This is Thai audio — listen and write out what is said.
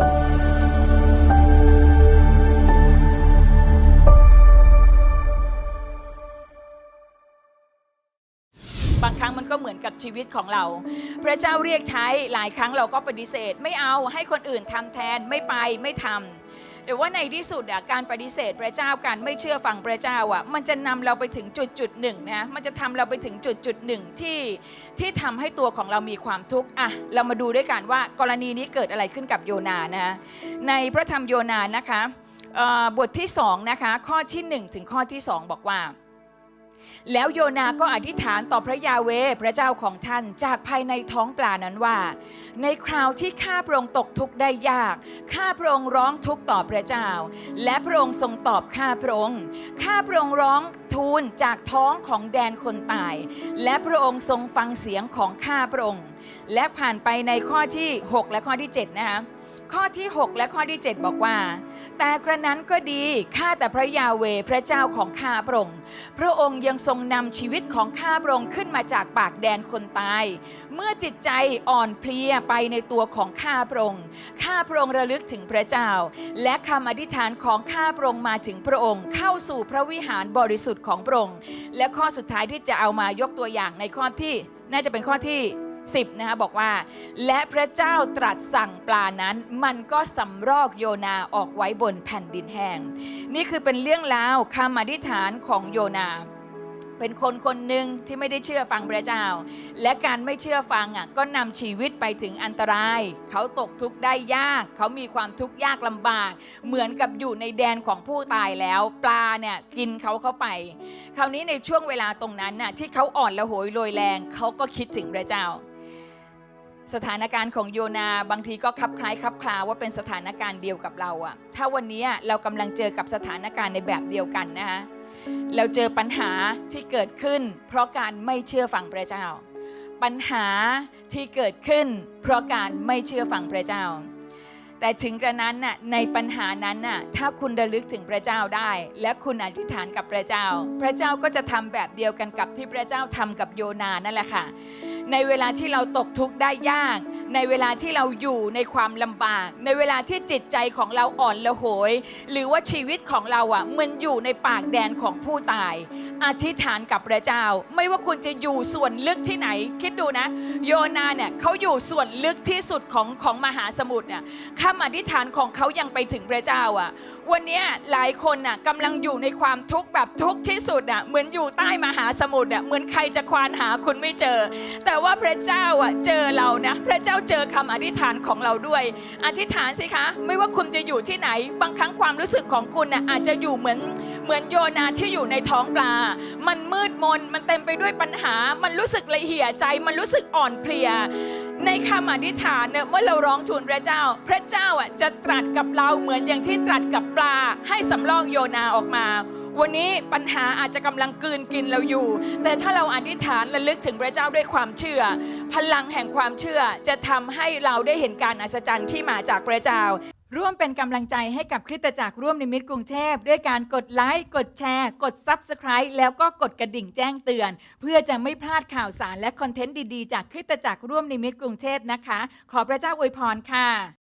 บางครั้งมันก็เหมือนกับชีวิตของเรา พระเจ้าเรียกใช้หลายครั้งเราก็ปฏิเสธ ไม่เอาให้คนอื่นทำแทนไม่ไปไม่ทำแต่ว่าในที่สุดอะการปฏิเสธพระเจ้าการไม่เชื่อฟังพระเจ้าอะมันจะนำเราไปถึงจุดจุดหนึ่งนะมันจะทำเราไปถึงจุดจุดหนึ่งที่ที่ทำให้ตัวของเรามีความทุกข์อะเรามาดูด้วยกันว่ากรณีนี้เกิดอะไรขึ้นกับโยนานะในพระธรรมโยนานะคะบทที่สองนะคะข้อที่หนึ่งถึงข้อที่สองบอกว่า แล้วโยนาก็อธิษฐานต่อพระยาเวพระเจ้าของท่านจากภายในท้องปลานั้นว่า ในคราวที่ข้าพระองค์ตกทุกข์ได้ยาก ข้าพระองค์ร้องทุกข์ต่อพระเจ้า และพระองค์ทรงตอบข้าพระองค์ข้าพระองค์ร้องทูลจากท้องของแดนคนตาย และพระองค์ทรงฟังเสียงของข้าพระองค์ และผ่านไปในข้อที่ 6 และข้อที่7นะคะ ข้อที่ 6 และข้อที่ 7 บอกว่า แต่กระนั้นก็ดีข้าแต่พระยาเวพระเจ้าของข้าพระองค์พระองค์ยังทรงนำชีวิตของข้าพระองค์ขึ้นมาจากปากแดนคนตาย เมื่อจิตใจอ่อนเพลียไปในตัวของข้าพระองค์ข้าพระองค์ระลึกถึงพระเจ้า และคำอธิษฐานของข้าพระองค์มาถึงพระองค์ เข้าสู่พระวิหารบริสุทธิ์ของพระองค์และข้อสุดท้ายที่จะเอามายกตัวอย่างในข้อที่น่าจะเป็นข้อที่ 10นะคะบอกว่า และพระเจ้าตรัสสั่งปลานั้น มันก็สำรอกโยนาออกไว้บนแผ่นดินแห้ง นี่คือเป็นเรื่องราวคำอธิษฐานของโยนาเป็นคนคนหนึ่งที่ไม่ได้เชื่อฟังพระเจ้า และการไม่เชื่อฟังอะก็นำชีวิตไปถึงอันตราย เขาตกทุกข์ได้ยาก เขามีความทุกข์ยากลำบาก เหมือนกับอยู่ในแดนของผู้ตายแล้ว ปลาเนี่ยกินเขาเข้าไป คราวนี้ในช่วงเวลาตรงนั้นน่ะที่เขาอ่อนละโหยโรยแรง เขาก็คิดถึงพระเจ้า สถานการณ์ของโยนาบางทีก็คลับคล้ายคลับคลาว่าเป็นสถานการณ์เดียวกับเราอะถ้าวันนี้เรากำลังเจอกับสถานการณ์ในแบบเดียวกันนะคะเราเจอปัญหาที่เกิดขึ้น เพราะการไม่เชื่อฟังพระเจ้า ปัญหาที่เกิดขึ้น เพราะการไม่เชื่อฟังพระเจ้า แต่ถึงกระนั้นน่ะในปัญหานั้นน่ะถ้าคุณระลึกถึงพระเจ้าได้ และคุณอธิษฐานกับพระเจ้า พระเจ้าก็จะทำแบบเดียวกันกับที่พระเจ้าทำกับโยนานั่นแหละค่ะ ในเวลาที่เราตกทุกข์ได้ยาก ในเวลาที่เราอยู่ในความลำบาก ในเวลาที่จิตใจของเราอ่อนละโหย หรือว่าชีวิตของเราอะมันอยู่ในปากแดนของผู้ตาย อธิษฐานกับพระเจ้า ไม่ว่าคุณจะอยู่ส่วนลึกที่ไหน คิดดูนะ โยนาเนี่ยเขาอยู่ส่วนลึกที่สุดของของมหาสมุทรเนี่ยคำอธิษฐานของเขายังไปถึงพระเจ้าอะ วันนี้หลายคนน่ะกำลังอยู่ในความทุกข์แบบทุกข์ที่สุดอะเหมือนอยู่ใต้มหาสมุทรอะเหมือนใครจะควานหาคุณไม่เจอ แต่ว่าพระเจ้าอะเจอเรานะพระเจ้าเจอคำอธิษฐานของเราด้วย อธิษฐานสิคะ ไม่ว่าคุณจะอยู่ที่ไหน บางครั้งความรู้สึกของคุณน่ะอาจจะอยู่เหมือนเหมือนโยนาที่อยู่ในท้องปลา มันมืดมนมันเต็มไปด้วยปัญหา มันรู้สึกละเหี่ยใจ มันรู้สึกอ่อนเพลียในคำอธิษฐานเนี่ยเมื่อเราร้องทูลพระเจ้า พระเจ้าอะจะตรัสกับเราเหมือนอย่างที่ตรัสกับปลาให้สำรอกโยนาออกมา วันนี้ปัญหาอาจจะกำลังกืนกินเราอยู่ แต่ถ้าเราอธิษฐานและลึกถึงพระเจ้าด้วยความเชื่อ พลังแห่งความเชื่อจะทำให้เราได้เห็นการอัศจรรย์ที่มาจากพระเจ้า ร่วมเป็นกำลังใจให้กับคริสตจักรร่วมนิมิตกรุงเทพด้วยการกดไลค์กดแชร์ กด Subscribe แล้วก็กดกระดิ่งแจ้งเตือน เพื่อจะไม่พลาดข่าวสารและคอนเทนต์ดีๆ จากคริสตจักรร่วมนิมิตกรุงเทพนะคะ ขอพระเจ้าอวยพรค่ะ